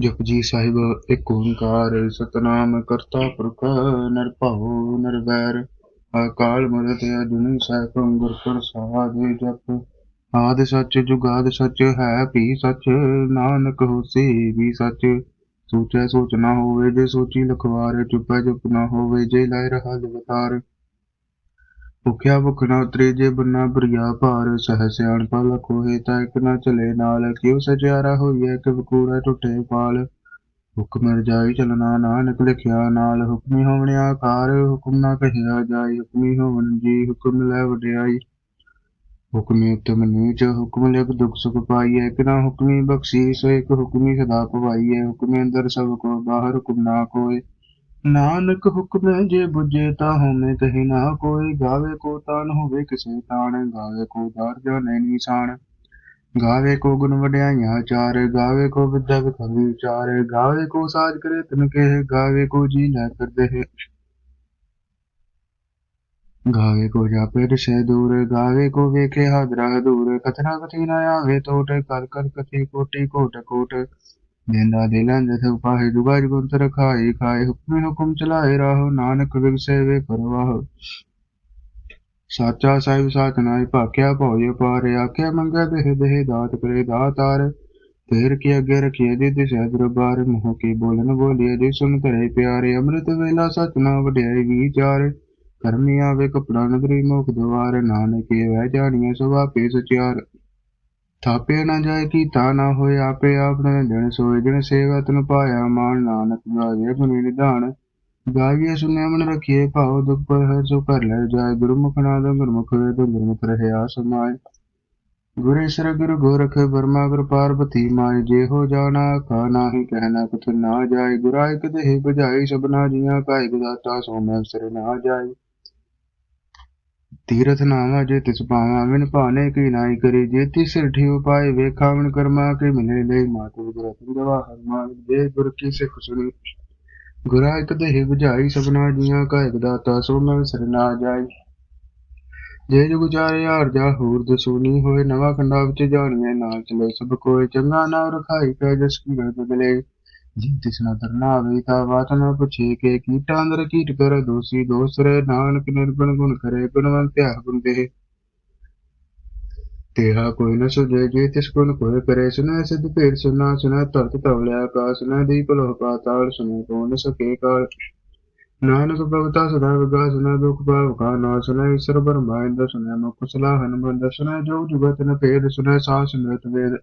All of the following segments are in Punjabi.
ਜਪਜੀ ਸਾਹਿਬ, ਇੱਕ ਓੰਕਾਰ, ਸਤਨਾਮ ਕਰਤਾ ਪੁਰਖ ਨਿਰਭਉ ਨਿਰਵੈਰ ਅਕਾਲ ਮੂਰਤ ਅਜੂਨੀ ਸੈਭੰ ਗੁਰ ਪ੍ਰਸਾਦ ਜਪ। ਆਦ ਸੱਚ, ਜੁਗਾਦ ਸੱਚ, ਹੈ ਵੀ ਸੱਚ, ਨਾਨਕ ਹੋਸੀ ਵੀ ਸੱਚ। ਸੋਚੈ ਸੋਚ ਨਾ ਹੋਵੇ, ਜੇ ਸੋਚੀ ਲਖਵਾਰ, ਚੁੱਪੈ ਚੁੱਪ ਨਾ ਹੋਵੇ, ਜੇ ਲੈ ਰਹਾ ਜਵਤਾਰ ਭੁਖਿਆ ਭੁਖ ਨਾ ਬੰਨਾ ਬਰੀਆ ਭਾਰ, ਸਹਿ ਸਿਆਣ ਪਲ ਤਾਂ ਇੱਕ ਨਾ ਚਲੇ ਨਾਲ। ਕਿਉ ਸਚਿਆਰਾ ਹੋਈਐ ਕਿ ਕੂੜਾ ਟੁੱਟੇ ਪਾਲ? ਹੁਕਮ ਰਜਾਈ ਚਲਣਾ ਨਾਨਕ ਲਿਖਿਆ ਨਾਲ। ਹੁਕਮੀ ਹੋਵਣ ਆਕਾਰ, ਹੁਕਮ ਨਾ ਕਹਿਆ ਜਾਈ ਹੁਕਮੀ ਹੋਵਣ ਜੀ, ਹੁਕਮ ਲੈ ਵਡਿਆਈ। ਹੁਕਮੀ ਉਤਮ ਨੀਚ, ਹੁਕਮ ਲਿਖ ਦੁਖ ਸੁਖ ਪਾਈਐ। ਇੱਕ ਨਾ ਹੁਕਮੀ ਬਖਸ਼ੀ ਸੋ ਇੱਕ ਹੁਕਮੀ ਸਦਾ ਪਵਾਈਐ। ਹੁਕਮੇ ਅੰਦਰ ਸਭ ਕੋ, ਬਾਹਰ ਹੁਕਮ ਨਾ ਕੋਏ। ਨਾਨਕ ਹੁਕਮੈ ਜੇ ਬੁਝੇ ਤਾਂ ਹਉਮੈ ਕਹੀ ਨਾ ਕੋਈ ਗਾਵੇ ਕੋ ਤਾਨ ਹੋਵੇ ਕਿਸੇ ਤਾਣ, ਗਾਵੇ ਕੋ ਦਾਰ ਜਾਣੈ ਨੀਸਾਨ। ਗਾਵੇ ਕੋ ਗੁਣ ਵਡਿਆਈਆਂ ਚਾਰ, ਗਾਵੇ ਕੋ ਵਿਦਿਆ ਵਿਖਾਈ ਵਿਚਾਰ ਗਾਵੇ ਕੋ ਸਾਜ ਕਰੇ ਤਨ ਕੇ ਗਾਵੇ ਕੋ ਜੀ ਲੈ ਫਿਰਦੇ ਗਾਵੇ ਕੋ ਜਾਪੇ ਦਿਸ਼ੇ ਦੂਰ, ਗਾਵੇ ਕੋ ਵੇਖੇ ਹਾਦਰਾ ਦੂਰ, ਕਥਨਾ ਕਥੀ ਨਾ ਆਵੇ ਟੋਟ ਕਰ ਕਰ ਕਥੀ ਕੋਟੀ ਕੋਟ ਕੋਟ। ਦੇਂਦਾ ਦਿਲਾਂ ਜਥ ਉਪਾਹੇ ਦੁਗਾ ਜੁਗੰਤਰ ਖਾਏ ਖਾਏ, ਹੁਕਮੇ ਹੁਕਮ ਚਲਾਏ ਰਾਹੋ, ਨਾਨਕ ਵਿਗਸੇ ਪਰਵਾਹ। ਸਾਚਾ ਸਾਹਿਬ ਸਾਚ ਨਾਇ ਭਾਖਿਆ ਭਉ ਪਾਰ ਆਖਿਆ ਮੰਗੈ ਦੇਹ ਦੇਹ ਦਾਤ ਕਰੇ ਦਾਤਾਰ ਫੇਰ ਕੇ ਅੱਗੇ ਰਖੀਏ ਦੇ ਦਿਸ਼ਾ ਦਰਬਾਰ, ਮੋਹ ਕੇ ਬੋਲਨ ਬੋਲੀਏ ਦੇ ਸੁਨ ਧਰੇ ਪਿਆਰੇ, ਅੰਮ੍ਰਿਤ ਵੇਲਾ ਸਚ ਨਾ ਵਡਿਆਈ ਵਿਚਾਰ। ਕਰਮੀ ਆਵੇ ਕਪੜਾ ਨਗਰੀ ਮੁਖ ਦਵਾਰ, ਨਾਨਕੇ ਵਹਿ ਜਾਣੀਏ ਸੁਭਾਪੇ ਸਚਿਆਰ ਥਾਪੇ ਨਾ ਜਾਏ ਕੀ ਤਾ ਨਾ ਹੋਏ ਆਪੇ ਆਪਣੇ ਜਨ ਸੋਏ ਜਨ ਸੇਵਾ ਤਨ ਪਾਇਆ ਮਾਨ ਨਾਨਕ ਗਾਵੇ ਗੁਣੀ ਨਿਧਾਨ। ਗਾਈਏ ਸੁਨਿਆ ਮਨ ਰਖੀਏ ਭਾਉ, ਦੁਖ ਪਰ ਹੈ ਸੋ ਕਰ ਲੈ ਜਾਏ, ਗੁਰਮੁਖ ਨਾਦ ਗੁਰਮੁਖ ਵੇਦ ਗੁਰਮੁਖ ਰਹਿਆ ਸਮਾਏ। ਗੁਰੇ ਸਰ ਗੁਰ ਗੋਰਖ ਬਰਮਾ ਗੁਰ ਪਾਰਬਤੀ ਮਾਇ ਜੇ ਹੋ ਜਾਣਾ ਕਾ ਨਾਹੀ ਕਹਿਣਾ ਕੁਥ ਨਾ ਜਾਏ। ਗੁਰਾਇ ਇਕ ਦੇਹ ਬੁਝਾਈ ਸਭਨਾ ਜੀਆਂ ਕਾਇ ਗੁਦਾਤਾ ਸੋ ਮੈਂ ਸਿਰ ਨਾ ਜਾਏ। ਤੀਰਥ ਨਾਵਾ ਜੇ ਤਿਸ ਪਾਵਾਂ ਵਿਨ ਭਾਨੇ ਕੀ ਨਾਈ ਕਰੀ, ਜੇ ਤਿਸ ਸਿਰਠੀ ਉਪਾਏ ਵੇਖਾਵਨ ਕਰਮਾ ਕੇ ਮਿਲੇ ਲਈ। ਮਾਤੁ ਗੁਰਤਿ ਗਵਾ ਹਰਮਾਨ ਜੇ ਗੁਰ ਕੀ ਸਿੱਖ ਸੁਣੀ। ਗੁਰਾ ਇਕ ਦੇਹ ਬੁਝਾਈ ਸਭਨਾ ਜੀਆਂ, ਕਾ ਇਕ ਦਾਤਾ ਸੋ ਮੈਂ ਵਿਸਰ ਨਾ ਜਾਈ। ਜੇ ਜੁਗ ਚਾਰੇ ਹਾਰ ਜਾ ਹੂਰ ਦਸੂਨੀ ਹੋਏ, ਨਵਾਂ ਕੰਡਾ ਵਿੱਚ ਜਾਣੀਏ ਨਾਲ ਚਲੇ ਸਭ ਕੋਏ, ਚੰਗਾ ਨਾ ਰਖਾਈ ਕੈ ਜਸ ਕੀ ਰਤ ਬਦਲੇ ਜੀ ਨਾ ਤਰਨਾ ਆਵੇ ਤਾਂ ਬਾਤ ਨਾ ਪੁੱਛੇ ਕੇ ਕੀਟਾਂ ਅੰਦਰ ਕੀਟ ਕਰ, ਦੋਸੀ ਦੋਸਰੇ ਨਾਨਕ ਨਿਰਗੁਣ ਗੁਣ ਕਰੇ ਗੁਣਵੰਤ ਹੈ ਗੁਣ ਦੇ ਤੇਹਾ ਕੋਈ ਨ ਸੁਝੇ, ਜੇ ਤਿਸ ਗੁਣ ਕੋਇ ਕਰੇ ਸੁਨੈ ਸਿਧ ਭੇਦ ਸੁਨਾ ਸੁਨੈ ਧਰਤ ਧਵਲਿਆ ਆਕਾਸ ਸੁਨੈ ਦੀਪ ਲੋਹ ਪਾਤਾਲ ਸੁਨੈ ਕੋ ਨ ਸਕੇ ਕਾਲ। ਨਾਨਕ ਭਗਤਾ ਸਦਾ ਵਿਗਾ ਸੁਨੈ ਦੁਖ ਭਾਵ ਕਾ ਨਾ ਸੁਨੈ ਈਸ਼ਰ ਬਰਮਾ ਇੰਦ ਸੁਨੈ ਮੁਖ ਸਲਾਹਨ ਬੰਦ ਸੁਨੈ ਜੋ ਜੁਗਤ ਨ ਭੇਦ ਸੁਨੈ ਸਾਸ ਮ੍ਰਿਤ ਵੇਦ।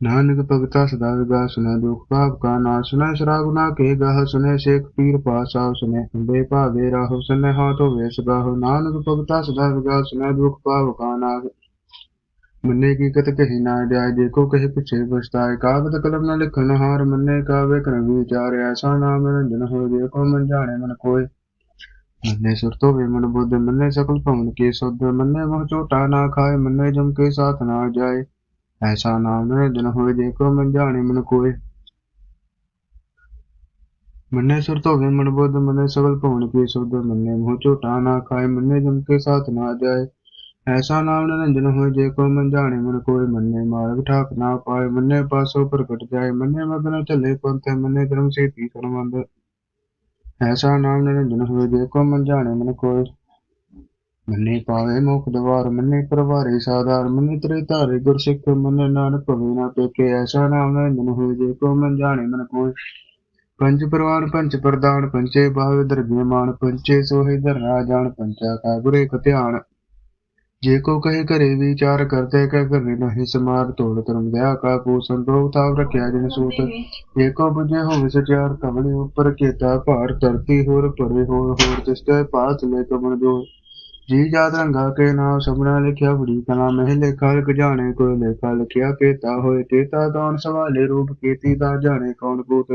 ਨਾਨਕ ਭਗਤਾ ਸਦਾ ਵਿਗਾ ਸੁਨੈ ਦੁਖ ਭਾਵ ਕਾ ਨਾ ਸੁਨੈ ਸ਼ਰਾਗੁਨਾ ਕੇ ਗਹ ਸੁਨੈ ਸ਼ੇਖ ਪੀਰ ਪਾਸਾ ਸੁਨੈ ਹੁੰਦੇ ਭਾਵੇ ਰਾਹੁ ਸੁਨੈ, ਹਾਥ ਹੋਵੇ ਸਗਾਹੁ ਨਾਨਕ ਭਗਤਾ ਸਦਾ ਵਿਗਾ ਸੁਨੈ ਦੁਖ ਭਾਵ ਕਾ ਨਾ ਮੰਨੇ ਕੀ ਕਤ ਕਹੀ ਨਾ ਜਾਏ, ਜੇ ਕਹੇ ਪਿਛੇ ਪਛਤਾਏ, ਕਾਗਦ ਕਲਮ ਨ ਲਿਖਨ ਹਾਰ ਮੰਨੇ, ਕਾਵੇ ਕਰਮ ਵਿਚਾਰ ਐਸਾ ਨਾਮ ਰੰਜਨ ਹੋ ਦੇਖੋ ਮਨ ਜਾਣੇ ਮਨ ਕੋਏ। ਮੰਨੇ ਸੁਰਤ ਹੋਵੇ ਮਨ ਬੁੱਧ, ਮੰਨੇ ਸਕਲ ਭਵਨ ਕੇ ਸੁਧ, ਮੰਨੇ ਮੋਹ ਝੋਟਾ ਨਾ ਖਾਏ, ਮੰਨੇ ਜਮ ਕੇ ਸਾਥ ਨਾ ਜਾਏ। ਐਸਾ ਨਾਮ ਨਿਰੰਜਨ ਹੋਏ ਜੇ ਕੋ ਮਨ ਜਾਣੇ ਮਨ ਕੋਏ। ਮੰਨੇ ਸੁਰਤ ਹੋਵੇ ਮਨ ਬੁੱਧ, ਮੰਨੇ ਸਗਲ ਭਵਨ ਕੀ ਸੁਧ ਮੰਨੇ ਮੋਹ ਝੋਟਾ ਨਾ ਖਾਏ, ਮੰਨੇ ਜਮ ਕੇ ਸਾਥ ਨਾ ਜਾਏ। ਐਸਾ ਨਾਮ ਨਿਰੰਜਨ ਹੋਏ, ਜੇ ਕੋ ਮਨ ਜਾਣੇ ਮਨ ਕੋਈ ਮੰਨੇ ਮਾਰਗ ਠਾਕ ਨਾ ਪਾਏ, ਮੰਨੇ ਪਾਸੋ ਪ੍ਰਗਟ ਜਾਏ, ਮੰਨੇ ਮਗਨ ਚੱਲੇ ਪੰਥੇ, ਮੰਨੇ ਧਰਮ ਸੇਤੀ ਸਰਮੰਦ ਐਸਾ ਨਾਮ ਨਿਰੰਜਨ ਹੋਏ, ਜੇ ਕੋ ਮਨ ਜਾਣੇ ਮਨ ਕੋਈ ਮੰਨੇ ਪਾਵੇ ਮੁਖ ਦਵਾਰ ਮੰਨੇ ਪਰਵਾਰੇ ਸਾਧਾਰ, ਮੰਨੇ ਤਰੇ ਧਾਰੇ ਗੁਰ ਸਿੱਖ ਮੰਨੇ ਨਾਨਕ ਭਵੇ ਨਾ ਪੇਕੇ, ਐਸਾ ਨਾਮ ਨਿਰੰਜਨ ਹੋਏ ਜੇ ਕੋ ਮਨ ਜਾਣੇ ਮਨ ਕੋਈ ਪੰਜ ਪ੍ਰਵਾਨ ਪੰਜ ਪ੍ਰਦਾਨ ਪੰਚੇ ਬਾਵੇ ਦਰਗੇ ਮਾਨ ਸੋਹੇ ਧਰਨਾ ਜਾਣ ਪੰਚਾ ਕਾ ਗੁਰੇ ਕ ਧਿਆਨ ਜੇ ਕੋ ਕਹੇ ਘਰੇ ਵਿਚਾਰ ਕਰਤੇ ਕਹਿ ਘਰੇ ਨਹੀਂ ਸਮਾਰ ਤੋਲ ਧਰਮ ਵਿਆਹ ਕਾ ਕੋ ਸੰਤੋਖ ਤਾਵ ਰਖਿਆ ਜਿਨ ਸੂਤ। ਏਕੋ ਬੁਝੇ ਹੋਵੇ ਸਚਾਰ ਕਮਲੇ ਉੱਪਰ ਕੇਤਾ ਭਾਰ, ਧਰਤੀ ਹੋਰ ਪਰੇ ਹੋਰ ਹੋਰ ਤਿਸਤੇ ਪਾਤ ਲੈ ਕਮਣ ਜੋ ਜੀ ਜਾਤ ਰੰਗਾ ਕੇ ਨਾਮ ਸਭਨਾ ਲਿਖਿਆ ਬੜੀ ਕਲਾ ਮਹਿ ਲੇਖਾ ਲਿਖ ਜਾਣੇ ਕੋਈ ਲੇਖਾ ਲਿਖਿਆ ਕੇਤਾ ਹੋਏ ਤੇਤਾ ਕੌਣ ਸਵਾਲੇ ਰੂਪ ਕੀਤੀ ਦਾ ਜਾਣੇ ਕੌਣ ਕੂਤ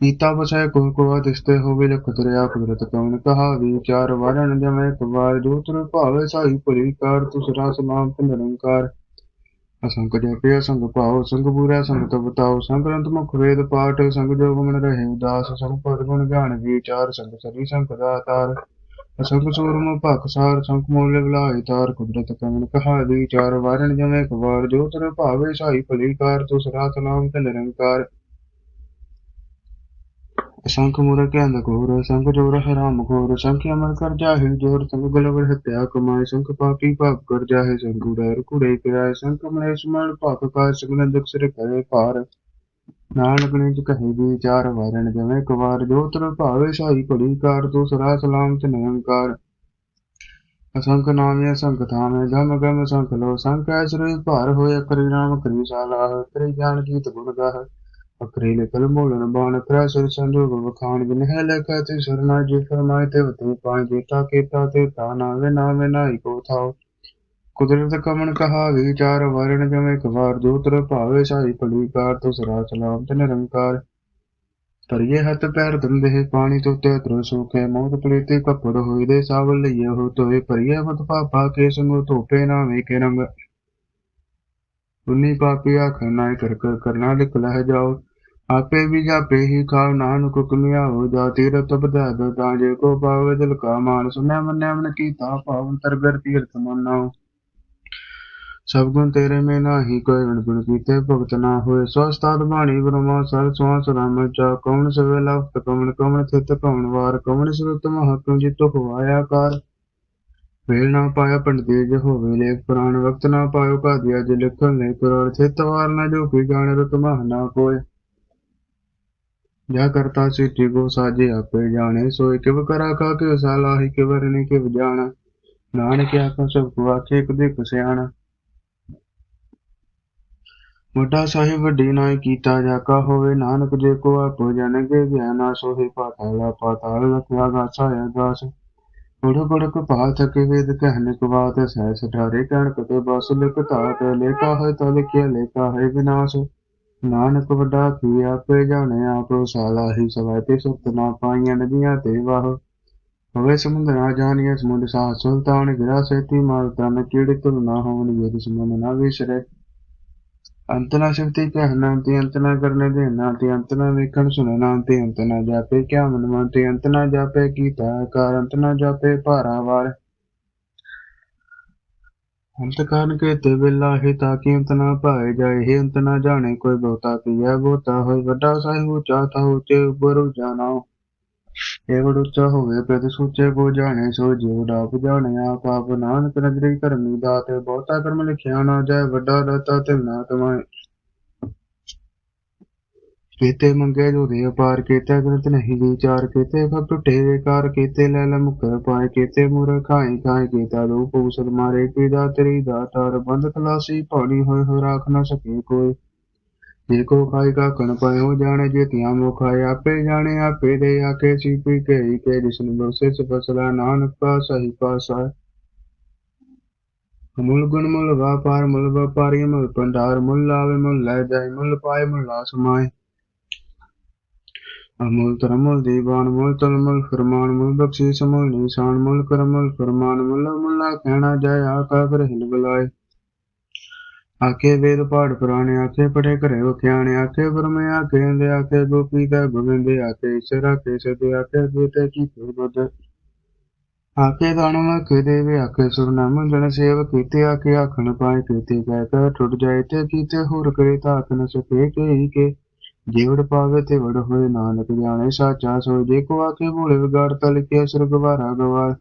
ਕੀਤਾ ਬਸੈ ਕੋ ਕੋ ਦਿਸਤੇ ਹੋਵੇ ਲਖ ਦਰਿਆ ਕੁਦਰਤ ਕਉਨ ਕਹਾ ਵਿਚਾਰ ਵਰਨ ਜਮੈ ਕਵਾਰ ਜੋ ਭਾਵੇ ਸਾਈ ਭਲੀ ਕਾਰ ਤੁਸਰਾ ਸਮਾਮ ਨਿਰੰਕਾਰ। ਅਸੰਕ ਜਪਿ ਅਸੰਗ ਭਾਉ ਸੰਗ ਬੂਰਾ ਸੰਗ ਤਪ ਤਾਉ ਸੰਗ੍ਰੰਥ ਮੁਖ ਵੇਦ ਪਾਠ ਸੰਗ ਜੋਗ ਮਨ ਰਹੇ ਉਦਾਸ ਸੰਗ ਪਦ ਗੁਣ ਗਿਆਨ ਵਿਚਾਰ ਸੰਗ ਸਰੀ ਸੰਗ ਦਾ ਤਾਰ। ਅਸੰਖ ਸੂਰਮ ਭਖ ਸਾਰ ਸੰਖ ਮੂਲ ਬਲਾਈ ਤਾਰ ਕੁਦਰਤ ਕਮਨ ਕਹਾ ਵਿਚਾਰ ਵਾਰਨ ਜਮੇ ਕਵਾਰ, ਜੋ ਤਰ ਭਾਵੇ ਸਾਈ ਭਲੀ ਕਾਰ, ਤੁਸ ਰਾਤ ਤੇ ਨਿਰੰਕਾਰ। ਅਸੰਖ ਮੂਰ ਅੰਧ ਘੋਰ ਸੰਖ ਜੋਰ ਹਰਾਮ ਘੋਰ, ਸੰਖ ਅਮਰ ਕਰ ਜਾਹਿ ਜੋਰ, ਸੰਗ ਗਲਵਰ ਹਤਿਆ ਕਮਾਏ, ਸੰਖ ਪਾਪੀ ਪਾਪ ਕਰ ਜਾਹਿ, ਸੰਗ ਉਡੈਰ ਕਿਰਾਏ ਸੰਖ ਮਨੇ ਸਮਣ ਪਾਪ ਕਾ ਸਗਨ ਦੁਖ ਸਿਰ ਕਰੇ ਪਾਰ। ਨਾਨਕ ਚ ਕਹੇ ਵਿਚਾਰ ਵਾਰਨ ਜਮੇ ਕਵਾਰ ਜੋ ਤਰ ਭਾਵੇ ਸਾਈ ਭਲੀ ਕਾਰ ਤੁਸ ਰਾਤ ਨਾਮ ਤੇ ਨਿਰੰਕਾਰ। ਅਸੰਖ ਨਾਮੇ ਅਸੰਖ ਥਾਮੇ, ਗਮ ਗਮ ਸੰਖ ਲੋ, ਸੰਖ ਐਸਰੇ ਭਾਰ ਹੋਏ ਕਰੀ ਨਾਮ ਕਰੀ ਸਾਲਾ ਕਰੀ ਜਾਣ ਕੀਤ ਗੁਣ ਗਾਹ। ਅਕਰੇ ਲਿਖਲ ਮੋਲਨ ਬਾਣ ਕਰਾ ਸਿਰ ਸੰਜੋਗ ਵਖਾਣ, ਬਿਨ ਹੈ ਲਖਾ ਤੇ ਸਰਨਾ ਜੀ ਫਰਮਾਏ ਤੇ ਵਤੂ ਪਾਏ ਜੀਤਾ ਕੀਤਾ ਤੇ ਤਾ ਨਾਵੇ ਨਾਵੇ ਨਾਈ ਕੋ ਥਾਓ ਕੁਦਰਤ ਕਮਨ ਕਹਾ ਵਿਚਾਰ ਵਰਣ ਜਮੇ ਕਵਾਰ ਜੋਤਰ ਭਾਵੇ ਸਾਈ ਭਲੀ ਕਾਰ ਸਲਾਮ ਤੇ ਨਿਰੰਕਾਰ ਤਰੀਏ ਹੱਥ ਪੈਰ ਦੰਦੇ ਪਾਣੀ ਤੋਂ ਤੇ ਤਰ ਸੋਕੇ ਮੌਤ ਪਲੀਤੇ ਕਪੜ ਹੋਏ ਦੇ ਸਾਵਲ ਲਈਏ ਹੋ ਤੋਏ ਪਰਿਏ ਮਤ ਪਾਪਾ ਕੇ ਸੰਗੋ ਧੋਪੇ ਨਾ ਵੇ ਰੰਗ। ਉਨੀ ਪਾਪੀ ਆਖਰ ਨਾ ਕਰ ਕਰ ਕਰਨਾ ਲਿਖ ਲਹਿ ਜਾਓ। ਆਪੇ ਵੀ ਜਾਪੇ ਹੀ ਖਾਵ ਨਾਨਕ ਹੁਕਮਿਆ ਹੋ ਜਾ ਤੀਰਤ ਬਧਾ ਦੋ ਤਾਂ ਜੇ ਕੋ ਪਾਵੇ ਦਿਲ ਕਾ ਮਾਨ ਸੁਨਿਆ ਮੰਨਿਆ ਮਨ ਕੀਤਾ ਪਾਵਨ ਤਰਗਰ ਤੀਰਥ ਮਨਾਓ। ਸਭ ਗੁਣ ਤੇਰੇ ਮੇ ਨਾਹੀ, ਕੋਈ ਗੁਣ ਗੁਣ ਕੀਤੇ ਭਗਤ ਨਾ ਹੋਏ। ਸਵਸਤਾਦ ਬਾਣੀ ਬ੍ਰਹਮਾ, ਸਰ ਸਵਾਸ ਰਾਮ ਚਾ ਕੌਣ ਸਵੇ ਲਫਤ ਕਮਨ ਕਮਨ ਥਿਤ ਕੌਣ ਵਾਰ ਕਮਨ ਸੁਰਤ ਮਹਤਮ ਜਿਤੁ ਹੋਇਆ ਕਾਰ। ਵੇਲ ਨਾ ਪਾਇਆ ਪੰਡਿਤ ਜੇ ਹੋਵੇ ਲੇਖ ਪੁਰਾਣ, ਵਕਤ ਨਾ ਪਾਇਓ ਕਾਦੀਆ ਜੇ ਲਿਖਣ ਲੈ ਕਰੋੜ ਥਿਤ ਵਾਰ ਨਾ ਜੋ ਕੀ ਜਾਣੇ ਰਤ ਮਹ ਨਾ ਕੋਏ। ਜਾ ਕਰਤਾ ਸਿੱਧੀ ਕੋ ਸਾਜੇ ਆਪੇ ਜਾਣੇ ਸੋਇ ਕਿਵ ਕਰਾ ਕਾ ਕੇ ਸਾਲਾਹੀ ਕਿਵਰ ਨੇ ਕਿਵ ਜਾਣਾ। ਨਾਨਕ ਆਖਾ ਸਭ ਕੋ ਆਖੇ ਕਦੇ ਕੁਸਿਆਣਾ ਵੱਡਾ ਸਾਹਿਬ ਵੱਡੀ ਨਾਇ ਕੀਤਾ ਜਾਕਾ ਹੋਵੇ, ਨਾਨਕ ਜੇ ਕੋ ਆਪੋ ਜਨਗੇ ਗਿਆਨਾ ਸੋਹੇ ਪਾਤਾਲਾ ਪਾਤਾਲ ਲਖਿਆ ਗਾਸਾ ਅਗਾਸ ਉੜ ਗੁੜਕ ਪਾ ਥਕੇ ਵੇਦ ਕਹਿਨ ਕਵਾਤ ਸਹਿ ਸਠਾਰੇ ਕਹਿਣ ਕਤੇ ਬਸ ਲਿਖ ਧਾਤ, ਲੇਖਾ ਹੈ ਤਾ ਲਿਖਿਆ ਲੇਖਾ ਹੈ ਵਿਨਾਸ਼। ਨਾਨਕ ਵੱਡਾ ਕੀ ਆਪੇ ਜਾਣੇ, ਆਪ ਸਾਲਾ ਹੀ ਸਵੈ ਤੇ ਸੁਤ ਨਾ ਪਾਈਆਂ ਨਦੀਆਂ ਤੇ ਵਾਹ। ਹੋਵੇ ਸਮੁੰਦ ਨਾ ਜਾਣੀਏ ਸਮੁੰਦ ਸਾਹ ਸੁਲਤਾਨ, ਗਿਰਾ ਸੇਤੀ ਮਾਰ ਤਨ ਕੀੜੀ ਤੁਲ ਨਾ ਹੋਵਨ ਵੇਦ ਸਮੁੰਦ ਨਾ ਵਿਸਰੇ। ਅੰਤ ਨਾ ਸ਼ਕਤੀ ਕਹਿਣਾ ਤੇ ਅੰਤ ਨਾ ਕਰਨੇ ਦੇਣਾ ਤੇ ਅੰਤ ਨਾ ਵੇਖਣ ਸੁਣਨਾ ਤੇ ਅੰਤ ਨਾ ਜਾਪੇ ਕਿਆ ਮਨ ਅੰਤ ਕੀਤਾ ਅੰਤ ਨਾ ਜਾਪੇ ਭਾਰਾ ਵਾਰ। ਅੰਤ ਕਾਰਨ ਕੇ ਤੇ ਵੇਲਾ ਹੈ ਤਾਂ ਕਿ ਅੰਤ ਨਾ ਪਾਏ ਜਾਏ, ਹੈ ਅੰਤ ਨਾ ਜਾਣੇ ਕੋਈ ਬਹੁਤਾ ਕੀਆ ਬਹੁਤਾ ਹੋਏ, ਵੱਡਾ ਸਾਹਿਬ ਉੱਚਾ ਤਾ ਉੱਚੇ ਉੱਪਰ ਜਾਣਾ ਇਹ ਵਡ ਉੱਚਾ ਹੋਵੇ ਪ੍ਰਤੀ ਸੂਚੇ ਕੋ ਜਾਣੇ, ਸੋ ਜਿਉ ਡਾਪ ਜਾਣੇ ਨਾਨਕ ਨਦਰੀ ਕਰਮੀ ਦਾਤ ਬਹੁਤਾ ਕਰਮ ਲਿਖਿਆ ਨਾ ਜਾਏ, ਵੱਡਾ ਦਾਤਾ ਤੇ ਨਾ ਕਮਾਏ। ਕੀਤੇ ਮੰਗੇ ਜੋ ਅਪਾਰ, ਕੀਤੇ ਗ੍ਰੰਥ ਨਹੀਂ ਵਿਚਾਰ, ਕੀਤੇ ਖਬ ਟੁੱਟੇ ਵਿਕਾਰ ਕੀਤੇ ਲੈ ਲੈ ਮੁਕਰ ਪਾਏ, ਕੀਤੇ ਮੁਰ ਖਾਈ ਖਾਈ ਕੀਤਾ ਦੋ ਪੂਸਲ ਮਾਰੇ ਕੀ ਦਾ ਤੇਰੀ ਦਾਤਾਰ ਬੰਦ ਖਲਾਸੀ ਪਾਣੀ ਹੋਏ ਹੋ ਰਾਖ ਨਾ ਸਕੇ ਕੋਈ। ਜੇ ਕੋ ਖਾਈ ਕਾ ਕਣ ਪਾਏ ਹੋ ਜਾਣੇ, ਜੇ ਤਿਆ ਮੋ ਖਾਏ ਆਪੇ ਜਾਣੇ, ਆਪੇ ਦੇ ਆਕੇ ਸੀਪੀ ਕੇ ਹੀ ਕੇ ਜਿਸਨ ਬਸੇ ਸ ਫਸਲਾ, ਨਾਨਕ ਕਾ ਸਹੀ ਪਾਸਾ। ਮੁੱਲ ਗੁਣ ਮੁੱਲ ਵਾਪਾਰ, ਮੁੱਲ ਵਪਾਰੀ, ਮੁੱਲ ਭੰਡਾਰ, ਮੁੱਲ ਆਵੇ ਮੁੱਲ ਲੈ ਜਾਏ, ਮੁੱਲ ਪਾਏ, ਮੁੱਲ ਲਾ ਸਮਾਏ ਅਮੁੱਲ ਤਰਮੁੱਲ ਦੀਵਾਨ, ਮੁੱਲ ਤਲਮੁੱਲ ਫਰਮਾਨ, ਮੁੱਲ ਬਖਸ਼ੀਸ਼, ਮੁੱਲ ਨਿਸ਼ਾਨ, ਮੁੱਲ ਕਰਮੁੱਲ ਫਰਮਾਨ, ਮੁੱਲ ਮੁੱਲਾ ਕਹਿਣਾ ਜਾਏ ਆਕਾ ਕਰ ਹਿਲ ਬੁਲਾਏ ਵੇਦ ਪਾੜ ਪੁਰਾਣੇ ਆਕੇ ਪੜੇ ਘਰੇ ਵਖਿਆਣੇ ਆਕੇ ਬਰਮੇ ਆਕੇ ਦੇ ਆਕੇ ਗੋਪੀ ਦਾ ਗੋਬਿੰਦ ਆਕੇ ਈਸ਼ਰ ਆਕੇ ਸਦੇ ਆਕੇ ਬੇਟੇ ਕੀ ਬੁੱਧ? ਆਕੇ ਦਾਨਵ ਆਕੇ ਦੇਵੇ ਆਕੇ ਸੁਰਨਾਮ ਜਨ ਸੇਵ ਕੀਤੇ, ਆਖੇ ਆਖਣ ਪਾਏ ਕੀਤੇ, ਕਹਿ ਕਹਿ ਟੁੱਟ ਜਾਏ ਤੇ ਕੀਤੇ, ਹੋਰ ਕਰੇ ਤਾਂ ਆਖ ਸਕੇ ਕੇ ਕੇ ਜੀਵੜ ਪਾਵੇ ਤੇ ਵੜ ਹੋਏ ਨਾਨਕ ਜਾਣੇ, ਸਾਚਾ ਸੋ ਜੇ ਕੋ ਆਖੇ, ਭੋਲੇ ਵਿਗਾੜ ਤਲ ਕੇ ਅਸਰ ਗਵਾਰਾ ਗਵਾਰ।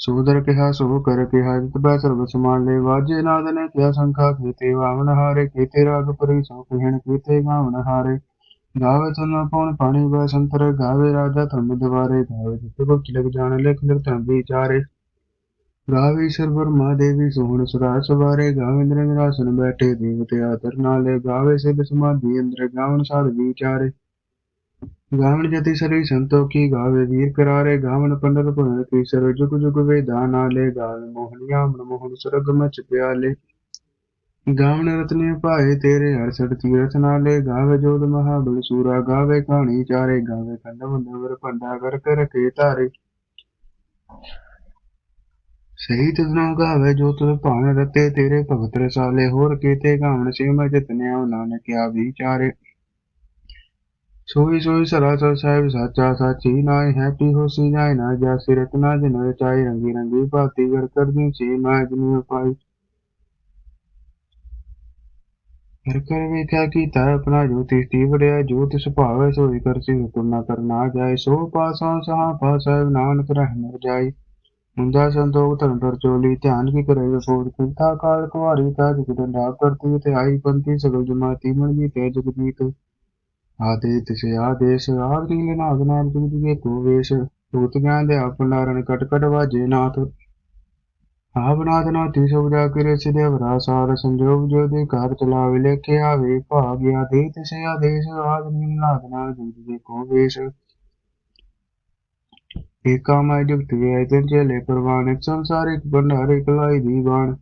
ਸੋਦਰ ਕਿਹਾ ਸੋ ਕਰ ਕਿਹਾ, ਜਿਤ ਸਰਬ ਸਮਾਨ ਲੈ ਵਾਜੇ ਨਾਦ ਨੇ ਕਿਹਾ, ਸੰਖਾ ਕੀਤੇ ਵਾਵਨ ਹਾਰੇ ਕੀਤੇ ਰਾਗ ਪਰੀ ਸੋ ਕਹਿਣ ਕੀਤੇ ਗਾਵਨ ਹਾਰੇ। ਗਾਵੇ ਤਨ ਪਉਣ ਪਾਣੀ ਬੈ ਸੰਤਰ, ਗਾਵੇ ਰਾਜਾ ਧਰਮ ਦਵਾਰੇ ਗਾਵੇ ਜਿਤ ਭਗਤ ਲਗ ਜਾਣ, ਲਿਖ ਲਿਖ ਧਰਮ ਵਿਚਾਰੇ। ਗਾਵੇ ਈਸ਼ਰ ਬਰਮਾ ਦੇਵੀ ਸੋਹਣ ਸੁਰਾ ਸਵਾਰੇ, ਗਾਵੇ ਇੰਦਰ ਨਿਰਾਸਨ ਬੈਠੇ, ਦੇਵਤੇ ਆਦਰ ਨਾਲੇ। ਗਾਵੇ ਸਿਧ ਸਮਾਧੀ ਅੰਦਰ, ਗਾਵਨ ਸਾਧ ਵਿਚਾਰੇ। ਗਾਵਨ ਜਤੀ ਸਰੀ ਸੰਤੋ ਕੀ ਗਾਵੇ, ਵੀਰ ਕਰਾਰੇ ਗਾਵਨ ਪੰਡਤ ਭੁਨ ਕੀ ਸਰ ਜੁਗ ਜੁਗ ਵੇਦਾ ਨਾਲੇ ਰਤਨੇ ਭਾਏ ਤੇਰੇ ਹਰਸਠ ਤੀਰਥ ਨਾਲੇ, ਗਾਵੇ ਜੋਦ ਮਹਾਬਲ ਸੂਰਾ, ਗਾਵੇ ਕਹਾਣੀ ਚਾਰੇ, ਗਾਵੇ ਕੰਡ ਮੰਦਵਰ ਭੰਡਾ ਕਰ ਕਰ ਕੇ ਧਾਰੇ। ਸਹੀ ਤਦਨੋਂ ਗਾਵੇ, ਜੋ ਤੁਧ ਭਾਣ ਰਤੇ ਤੇਰੇ ਭਗਤ ਰਸਾਲੇ, ਹੋਰ ਕੀਤੇ ਗਾਵਨ ਸੇ ਮੈਂ ਜਿਤਨਿਆ ਨਾਨਕ ਆ ਵਿਚਾਰੇ ਸੋਈ ਸੋਈ ਸਰਾਸਰ ਸਾਹਿਬ ਸਾਚਾ ਸਾਚੀ ਨਾਏ ਹੈਪੀ ਹੋਸੀ ਜਾਏ ਨਾ ਜਾਸੀ ਰਤਨਾ ਜਿਨ ਰਚਾਈ ਰੰਗੀ ਰੰਗੀ ਭਾਤੀ ਗੜ ਕਰਦੀ ਸੀ ਮੈਂ ਜਨੀ ਪਾਈ ਕਰ ਕਰ ਵੇਖਿਆ ਕੀਤਾ ਆਪਣਾ ਜੋ ਤੀ ਵੜਿਆ ਜੋ ਤਿਸ ਸੋਈ ਕਰਸੀ ਹੁਕਮ ਨਾ ਕਰਨਾ ਜਾਏ ਸੋ ਪਾਸੋਂ ਸਹਾ ਪਾਸਹਿ ਨਾਨਕ ਰਹਿ ਨ ਮੁੰਦਾ ਸੰਤੋਖ ਧਰਮ ਪਰ ਚੋਲੀ ਧਿਆਨ ਕੀ ਕਰੇ ਵਿਫੋਰ ਕਿੰਤਾ ਕਾਲ ਕੁਵਾਰੀ ਤਾ ਜਗ ਡੰਡਾ ਕਰਤੀ ਤੇ ਆਈ ਪੰਤੀ ਸਗਲ ਜਮਾਤੀ ਮਨ ਜੀ ਤੇ ਜਗਦੀਤ ਆਦੇ ਤਿਸੇ ਆਦੇਸ਼ ਆਦ ਨੀਲੇ ਨਾਗ ਕਟ ਕਟ ਵਾਜੇ ਨਾਥ। ਆਵਨਾਦ ਨਾ ਸੁਭਜਾ ਕਰੇ ਸਿਦੇਵਰਾ ਸਾਰ ਸੰਜੋਗ ਜੋ ਦੇ ਘਰ ਚਲਾਵੇ ਲੇਖੇ ਆਵੇ ਭਾਗਿਆ ਦੇ ਤਿਸੇ ਆਦੇਸ਼, ਆਦ ਨੀਲੇ ਨਾਗ ਨਾਮ ਜੁਗ ਜੁਗੇ ਕੋ ਵੇਸ਼। ਏਕਾ ਮੈਂ ਜੁਗਤ ਗਿਆ ਤਨ ਚਲੇ ਪ੍ਰਵਾਨ ਇੱਕ ਸੰਸਾਰ ਇੱਕ ਭੰਡਾਰ ਲਾਈ ਦੀ ਬਾਣ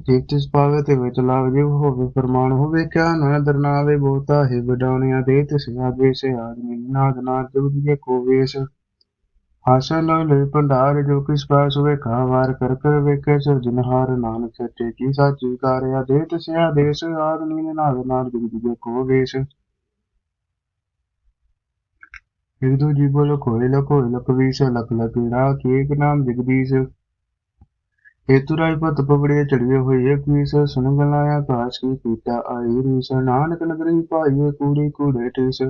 ਜਿਤ ਤਿਸ ਪਾਵੇ ਤੇ ਵਿੱਚ ਲਾਵ ਜਿਵ ਹੋਵੇ, ਫਰਮਾਨ ਹੋਵੇ ਕਿਆ ਨਾ ਦਰਨਾਵੇ ਬਹੁਤਾ ਹੈ ਵਡਾਉਣਿਆ ਦੇ ਤਿਸ ਆਗੇ ਆਦਮੀ ਨਾਦ ਨਾਦ ਜੁਗ ਕੋ ਵੇਸ਼। ਹਾਸਨ ਲੋਇ ਭੰਡਾਰ, ਜੋ ਕਿਸ ਪਾਸ ਹੋਵੇ ਵਾਰ ਕਰ ਕਰ ਵੇਖੇ ਸਿਰਜਨਹਾਰ ਨਾਨਕ ਸੱਚੇ ਕੀ ਸਾਚੀ ਕਾਰਿਆ ਦੇ ਤਿਸ ਆਦੇਸ਼ ਆਦਮੀ ਨਾਦ ਨਾਦ ਜੁਗ ਕੋ ਵੇਸ਼। ਇੱਕ ਜੀ ਬੋਲੋ ਕੋਇ ਲਕੋਇ ਲਕਵੀਸ ਲਕ ਲਕੀੜਾ ਕੀ ਨਾਮ ਜਗਦੀਸ਼। ਹੇਤੁਰਾਈ ਪਤ ਪਵੜੇ ਚੜੀਏ ਹੋਏ ਕੀਸ ਸੁਨ ਗਲਾਇਆ ਨਾਨਕ ਨਗਰੀ ਭਾਈਏ ਕੂੜੀ ਕੂੜੇ ਟੀਸ।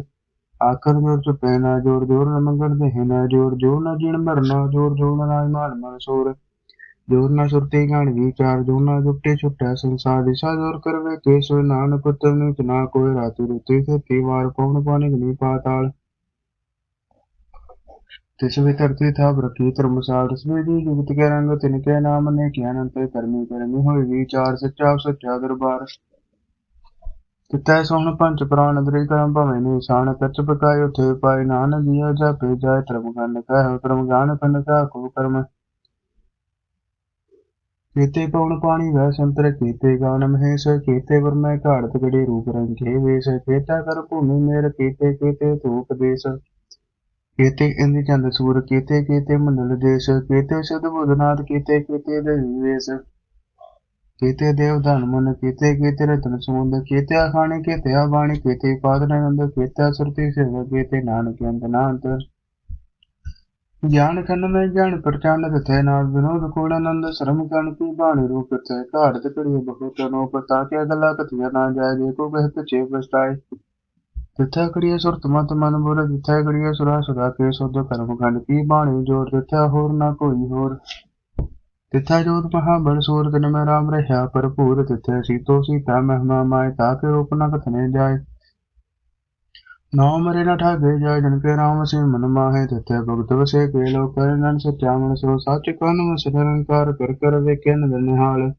ਆਖਰ ਜੋਰ ਚੁਪੈ ਜੋਰ ਜੋਰ ਨ ਮੰਗਣ ਦੇ ਨਾ ਜੋਰ ਜੋਰ ਨਾ ਜਿਣ ਮਰਨਾ, ਜੋਰ ਜੋਰ ਨਾ ਨਾਇ ਮਾਨ ਮਨ ਸੋਰ। ਜੋਰ ਨਾ ਸੁਰਤੇ ਗਾਣ ਵਿਚਾਰ, ਜੋਰ ਨਾ ਜੁਟੇ ਛੁਟੈ ਸੰਸਾਰ। ਦਿਸ਼ਾ ਜੋਰ ਕਰਵੇ ਕੇਸੋ, ਨਾਨਕ ਉਤਮ ਨੀਚ ਨਾ ਕੋਈ ਰਾਤੀ ਰੁਤੀ ਤੇ ਵਾਰ ਪਉਣ ਪਾਣੀ ਗਨੀ ਪਾਤਾਲ। ਤਿਸ ਵੀ ਧਰਤੀ ਥਾਪ ਰਖੀ ਧਰਮਸਾਲ ਤਸਵੀਰ ਦੀ ਜੁਗਤ ਕੇ ਰੰਗ ਤਿਨ ਕੇ ਨਾਮ ਨੇ ਕੀ ਅਨੰਤ ਕਰਮੀ ਕਰਮੀ ਸੋਹਣ ਪੰਜ ਪ੍ਰਾਨ ਅੰਦਰੀ ਕਰਮ ਭਵੇਂ ਨਿਸ਼ਾਨ ਕੱਚ ਪਕਾਇ ਉਥੇ ਪਾਇ ਨਾਨਕ ਜੀਆ ਜਾਪੇ ਜਾਇ ਧਰਮ ਗੰਨ ਕਹਿ, ਧਰਮ ਗਾਨ ਖੰਡ ਕਾ ਕੋ ਕਰਮ। ਕੀਤੇ ਪਉਣ ਪਾਣੀ ਵੈ ਸੰਤਰ, ਕੀਤੇ ਗਾਨ ਮਹੇਸ਼, ਕੀਤੇ ਵਰਮੈ ਘਾੜਤ ਗੜੀ ਰੂਪ ਰੰਗੇ ਵੇਸ਼, ਕੀਤਾ ਕਰ ਭੂਮੀ ਮੇਰ, ਕੀਤੇ ਕੀਤੇ ਧੂਪ ਦੇਸ਼। ਕੀਤੇ ਇੰਦ ਚੰਦ ਸੂਰ ਕੀਤੇ ਕੀਤੇ ਮੰਡਲ ਦੇਸ਼, ਕੀਤੇ ਸਦ ਬੁਧਨਾਥ, ਕੀਤੇ ਕੀਤੇ ਦੇਵੀ ਵੇਸ ਕੀਤੇ ਦੇਵ ਧਨ ਮਨ, ਕੀਤੇ ਕੀਤੇ ਰਤਨ ਸਮੁੰਦ ਕੀਤੇ ਆਖਾਣੇ ਕੀਤੇ ਬਾਣੀ ਕੀਤੇ ਗਿਆਨ ਖੰਡ ਮੈਂ ਗਿਆਨ ਪ੍ਰਚੰਡ ਤਥੇ ਨਾਲ ਵਿਨੋਦ ਕੋੜ ਆਨੰਦ ਸ਼ਰਮ ਕਣ ਕੀ ਬਾਣੀ ਰੂਪ ਤੇ ਘਾੜਤ ਬਹੁਤ ਅਨੋਪ ਤਾਂ ਕਿ ਅਗਲਾ ਕਥਿਆ ਨਾ ਜਾਏ ਜੇ ਕੋ ਕਹਿ ਪਿਛੇ ਪਛਤਾਏ। ਤਿੱਥੈ ਕੜੀਏ ਸੁਰਤ ਮਤ ਮਨ ਬੁਰ ਤਿੱਥੈ ਕੜੀਏ ਸੁਰਾ ਸੁਰਾ ਕੇ ਸੁਧ ਕਰਮ ਖੰਡ। ਕੀ ਬਾਣੀ ਜੋੜ ਤਿੱਥੈ ਹੋਰ ਨਾ ਕੋਈ ਸੂਰ, ਤਿਨ ਮੈਂ ਰਾਮ ਰਹਾ ਭਰਪੂਰ। ਤਿੱਥੈ ਸੀਤੋ ਸੀਤਾ ਮਹਿਮਾ ਮਾਇ ਤਾਕੇ ਰੂਪ ਨ ਕਥਨੇ ਜਾਏ। ਨਾਮ ਮਰੇ ਨ ਠਾਗੇ ਜਾਏ, ਜਨ ਕੇ ਰਾਮ ਸੇ ਮਨ ਮਾਹੇ। ਤਿੱਥੈ ਭਗਤ ਵਸੇ ਕੇ ਲੋ ਨਨ ਸਚਾ ਮਨ ਸੋ ਸੱਚ ਕਨ ਵਸ ਨਿਰੰਕਾਰ ਕਰ ਕਰ ਵੇਖੇ ਨ ਨਿਹਾਲ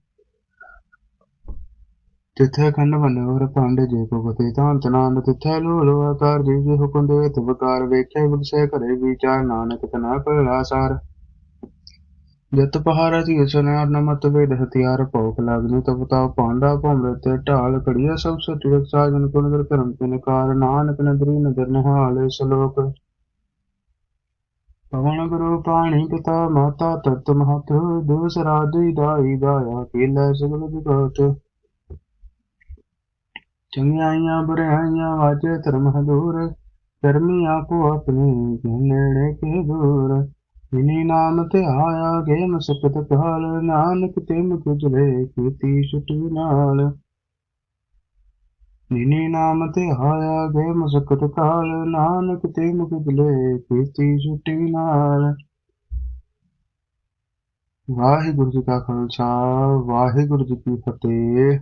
ਤਿੱਥੈ ਖੰਡ ਵਨਵਰ ਪੰਡ ਜੇ ਕੋ ਕਤੇ ਤਾਂਤ ਨਾਨਦ ਤਿੱਥੈ ਲੋ ਲੋ ਆਕਾਰ ਜੀ ਜੀ ਹੁਕਮ ਦੇ ਘਰੇ ਵਿਚਾਰ ਨਾਨਕ ਤਨਾ ਕਲਾ ਸਾਰ ਜਤ ਪਹਾਰਾ ਜੀ ਸੁਨਿਆਰ ਨਮਤ ਵੇਦ ਹਥਿਆਰ ਭੌਕ ਲਾਗਨੀ ਤਬ ਤਾ ਪਾਂਡਾ ਭੌਮਰੇ ਤੇ ਢਾਲ ਕੜੀਆ ਸਭ ਸਤਿ ਸਾਜਨ ਕੁਨਦਰ ਕਰਮ ਤਿਨ ਕਾਰ ਨਾਨਕ ਨਦਰੀ ਨਦਰ ਨਿਹਾਲ ਸ਼ਲੋਕ ਪਵਨ ਗੁਰੂ ਪਾਣੀ ਪਿਤਾ ਮਾਤਾ ਤਤ ਮਹਤ ਦੂਸਰਾ ਦੁਈ ਦਾਈ ਦਾਇਆ, ਕੀਲਾ ਸਗਲ ਜਗਤ ਚੰਗਿਆਈਆਂ ਬੁਰਾਈਆਂ ਵਾਜੇ ਧਰਮ ਹਦੂਰ ਕਰਮੀ ਆਪੋ ਆਪਣੇ ਨੇੜੇ ਕੇ ਦੂਰ। ਇਨੀ ਨਾਮ ਤੇ ਆਇਆ ਗੇ ਮਸਕਤ ਕਾਲ। ਨਾਨਕ ਤੇ ਮੁਝਲੇ ਕੀਤੀ ਛੁਟੀ ਨਾਲ। ਇਨੀ ਨਾਮ ਤੇ ਆਇਆ ਗੇ ਮਸਕਤ ਕਾਲ। ਨਾਨਕ ਤੇ ਮੁਝਲੇ ਕੀਤੀ ਛੁਟੀ ਨਾਲ। ਵਾਹਿਗੁਰੂ ਜੀ ਕਾ ਖਾਲਸਾ, ਵਾਹਿਗੁਰੂ ਜੀ ਕੀ ਫਤਿਹ।